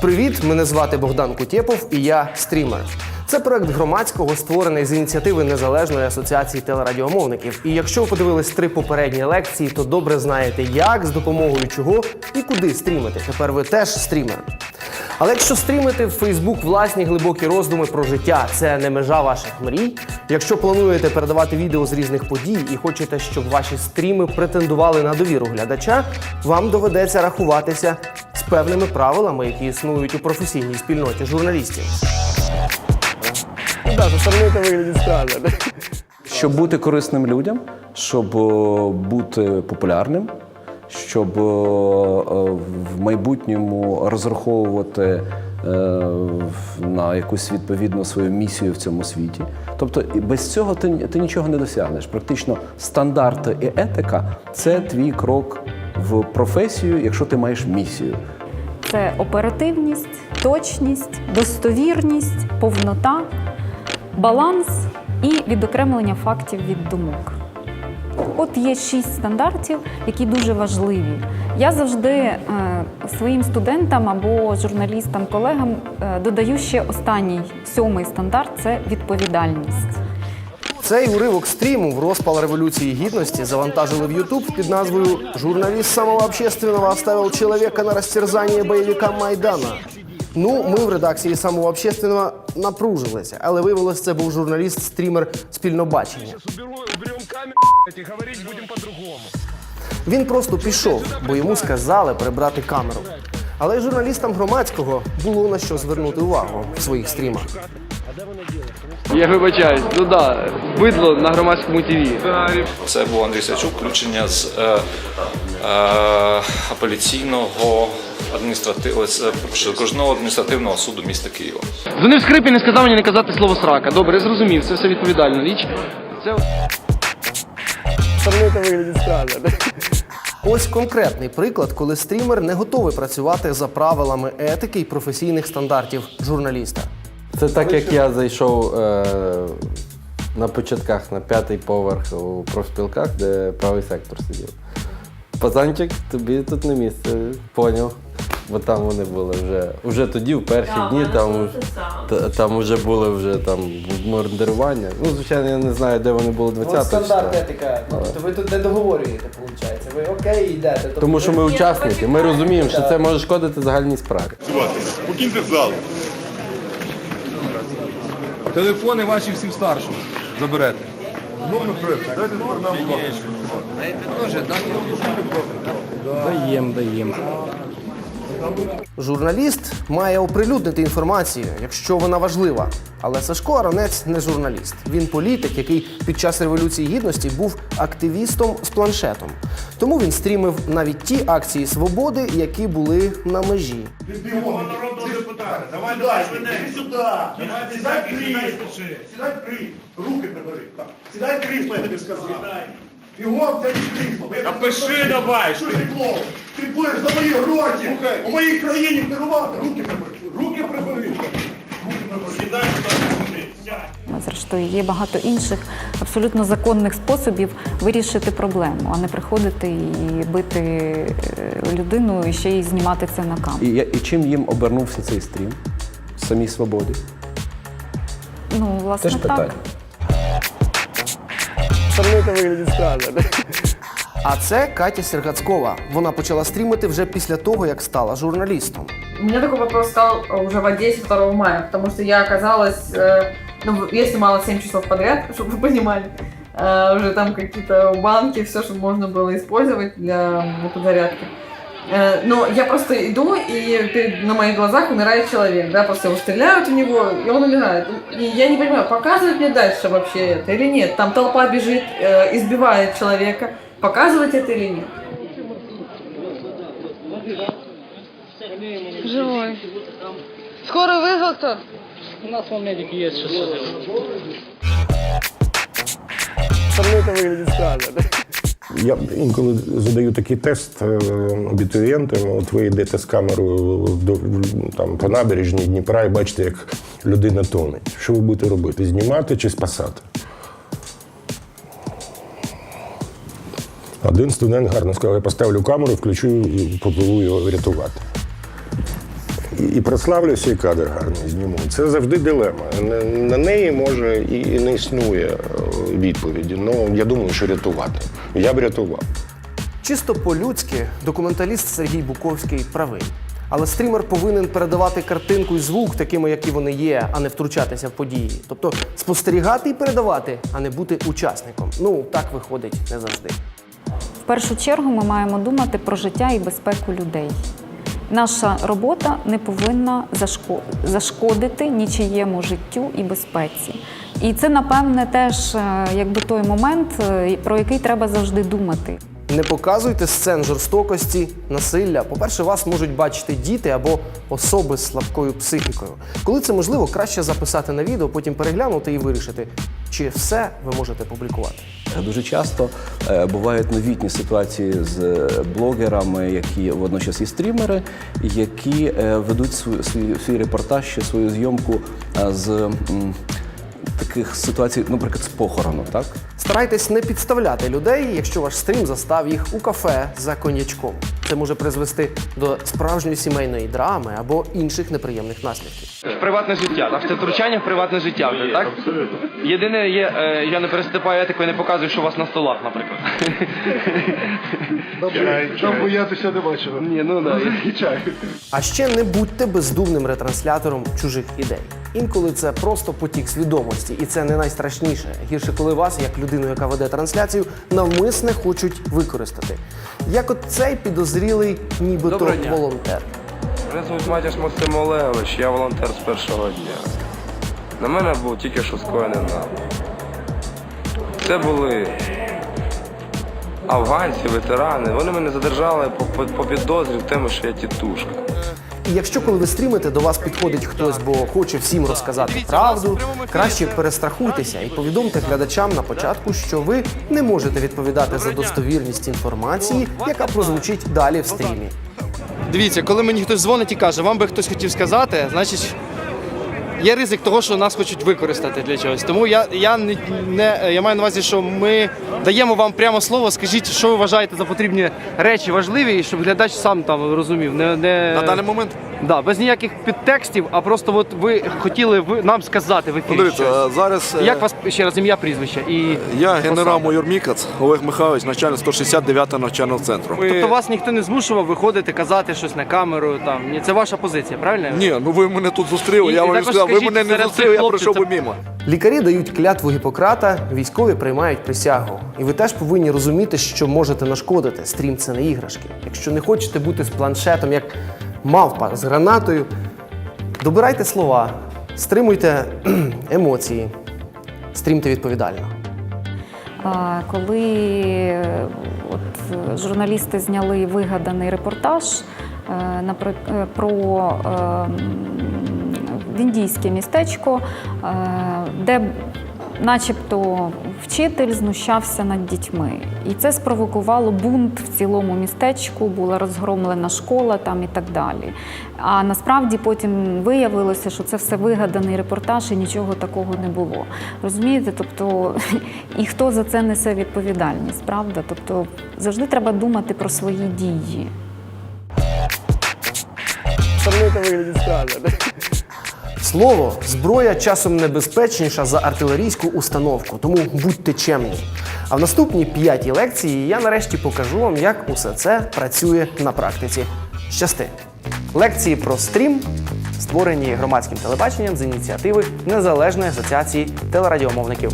Привіт, мене звати Богдан Кутєпов і я стрімер. Це проект громадського, створений з ініціативи Незалежної асоціації телерадіомовників. І якщо ви подивились три попередні лекції, то добре знаєте, як, з допомогою чого і куди стрімити. Тепер ви теж стрімер. Але якщо стрімити в Фейсбук власні глибокі роздуми про життя, це не межа ваших мрій. Якщо плануєте передавати відео з різних подій і хочете, щоб ваші стріми претендували на довіру глядача, вам доведеться рахуватися певними правилами, які існують у професійній спільноті журналістів. Да, со стороны это выглядит странно. Щоб бути корисним людям, щоб е, бути популярним, щоб е, е, в майбутньому розраховувати е, в- на якусь відповідну свою місію в цьому світі. Тобто і без цього ти, ти нічого не досягнеш. Практично стандарти і етика це твій крок в професію, якщо ти маєш місію. Це оперативність, точність, достовірність, повнота, баланс і відокремлення фактів від думок. От є шість стандартів, які дуже важливі. Я завжди е, своїм студентам або журналістам, колегам е, додаю ще останній сьомий стандарт це відповідальність. Цей уривок стріму в розпал революції гідності завантажили в YouTube під назвою «Журналіст самого общественного оставил человека на розтерзання боєвикам Майдана». Ну, ми в редакції самого общественного напружилися, але виявилось, це був журналіст-стрімер спільнобачення. уберу, уберем камеру, блядь, и говорить будем по-другому. Він просто пішов, бо йому сказали прибрати камеру. Але й журналістам громадського було на що звернути увагу в своїх стрімах. Я вибачаюсь, ну да, бидло на громадському ТВ. Це був Андрій Сачук, включення з е, е, апеляційного адміністративного окружного адміністративного суду міста Києва. Дзвонив Скрипін і сказав мені не казати слово срака. Добре, я зрозумів, це все відповідальна річ. Це Ось конкретний приклад, коли стрімер не готовий працювати за правилами етики і професійних стандартів журналіста. Це так, як я зайшов е, на початках на п'ятий поверх у профспілках, де правий сектор сидів. Пацанчик, тобі тут не місце, поняв. Бо там вони були вже. Вже тоді, в перші дні, там, та- там вже були вже там мордерування. Ну, звичайно, я не знаю, де вони були 20 числа. етика. Тобто ви тут не договорюєте, виходить. Ви окей йдете. Тому що ми учасники, ми розуміємо, що це може шкодити загальній справі. Покиньте зал. Телефони ваші всім старшим заберете. Даєм, даєм. Журналіст має оприлюднити інформацію, якщо вона важлива. Але Сашко Аронець не журналіст. Він політик, який під час революції гідності був активістом з планшетом. Тому він стрімив навіть ті акції свободи, які були на межі. Давай дальше. Иди сюда. Сідай крісло. Сідай крісло. Руки прибери. Так. Сідай крісло, я тобі сказав. Бігом це крісло. Та пиши давай. Що ти клоун? Ти будеш за мої гроші. У моїй країні керувати. Руки прибери. Руки прибери. Руки прибери. Сідай Зрештою, є багато інших абсолютно законних способів вирішити проблему, а не приходити і бити е, людину і ще й знімати це на камеру. І, і чим їм обернувся цей стрім? Самій свободі. Ну, власне, Теж так. питання. А це Катя Сергацькова. Вона почала стрімити вже після того, як стала журналістом. У меня такой вопрос стал уже в Одессе 2 мая, потому что я оказалась, э, ну, я снимала 7 часов подряд, чтобы вы понимали. Э, уже там какие-то банки, все, что можно было использовать для м, подзарядки. Э, но я просто иду, и перед- на моих глазах умирает человек, да, просто его стреляют в него, и он умирает. И я не понимаю, показывать мне дальше вообще это или нет. Там толпа бежит, э, избивает человека. Показывать это или нет? Живой. Скорый вызвал кто? Я інколи задаю такий тест е, абітурієнтам. От ви йдете з камерою до, там, по набережній Дніпра і бачите, як людина тоне. Що ви будете робити? Знімати чи спасати? Один студент гарно сказав, я поставлю камеру, включу і попливу його рятувати. і, прославлюся, і кадр гарний зніму. Це завжди дилема. На, неї може і, і не існує е, відповіді. Ну я думаю, що рятувати. Я б рятував. Чисто по-людськи документаліст Сергій Буковський правий. Але стрімер повинен передавати картинку і звук такими, які вони є, а не втручатися в події. Тобто спостерігати і передавати, а не бути учасником. Ну так виходить не завжди. Першу чергу ми маємо думати про життя і безпеку людей. Наша робота не повинна зашкодити нічиєму життю і безпеці. І це, напевне, теж е, якби той момент, е, про який треба завжди думати. Не показуйте сцен жорстокості, насилля. По-перше, вас можуть бачити діти або особи з слабкою психікою. Коли це можливо, краще записати на відео, потім переглянути і вирішити, чи все ви можете публікувати. Дуже часто е, бувають новітні ситуації з е, блогерами, які водночас і стрімери, які е, ведуть свій, свій, свій репортаж чи свою зйомку е, з м, таких ситуацій, наприклад, з похорону, так? Старайтесь не підставляти людей, якщо ваш стрім застав їх у кафе за коньячком. Це може призвести до справжньої сімейної драми або інших неприємних наслідків. В приватне життя, так? Це втручання в приватне життя вже, так? Єдине є, е, я не переступаю етику і не показую, що у вас на столах, наприклад. Там боятися не бачимо. Ні, ну да. А ще не будьте бездумним ретранслятором чужих ідей. Інколи це просто потік свідомості, і це не найстрашніше. Гірше, коли вас, як людину, яка веде трансляцію, навмисне хочуть використати. Як от цей підозрілий, нібито Доброго дня. волонтер. Мене звуть Матяш Максим Олегович, я волонтер з першого дня. На мене був тільки що скоєний напад. Це були афганці, ветерани. Вони мене задержали по, по, по підозрі в тому, що я тітушка. І якщо коли ви стрімите, до вас підходить хтось, бо хоче всім розказати правду, краще перестрахуйтеся і повідомте глядачам на початку, що ви не можете відповідати за достовірність інформації, яка прозвучить далі в стрімі. Дивіться, коли мені хтось дзвонить і каже, вам би хтось хотів сказати, значить є ризик того, що нас хочуть використати для чогось. Тому я, я, не, не, я маю на увазі, що ми даємо вам прямо слово, скажіть, що ви вважаєте за потрібні речі важливі, і щоб глядач сам там розумів. Не, не... На даний момент Да, без ніяких підтекстів, а просто от ви хотіли ви, нам сказати в ефірі. щось. зараз Як вас ще раз ім'я, прізвище? І я генерал-майор Мікац Олег Михайлович, начальник 169 навчального центру. Тобто вас ніхто не змушував виходити, казати щось на камеру. Там ні, це ваша позиція, правильно? Ні, ну ви мене тут зустріли, І- я і вам сказав, ви мене не зустріли, я пройшов би мимо. Лікарі дають клятву Гіппократа, військові приймають присягу. І ви теж повинні розуміти, що можете нашкодити. Стрім це не іграшки. Якщо не хочете бути з планшетом, як мавпа з гранатою, добирайте слова, стримуйте емоції, стрімте відповідально. А, Коли е, от, журналісти зняли вигаданий репортаж е, е, про е, індійське містечко, е, де начебто вчитель знущався над дітьми. І це спровокувало бунт в цілому містечку, була розгромлена школа там і так далі. А насправді потім виявилося, що це все вигаданий репортаж і нічого такого не було. Розумієте? Тобто, і хто за це несе відповідальність, правда? Тобто завжди треба думати про свої дії. Слово зброя часом небезпечніша за артилерійську установку, тому будьте чемні. А в наступній п'ятій лекції я нарешті покажу вам, як усе це працює на практиці. Щасти! Лекції про стрім, створені громадським телебаченням з ініціативи Незалежної асоціації телерадіомовників.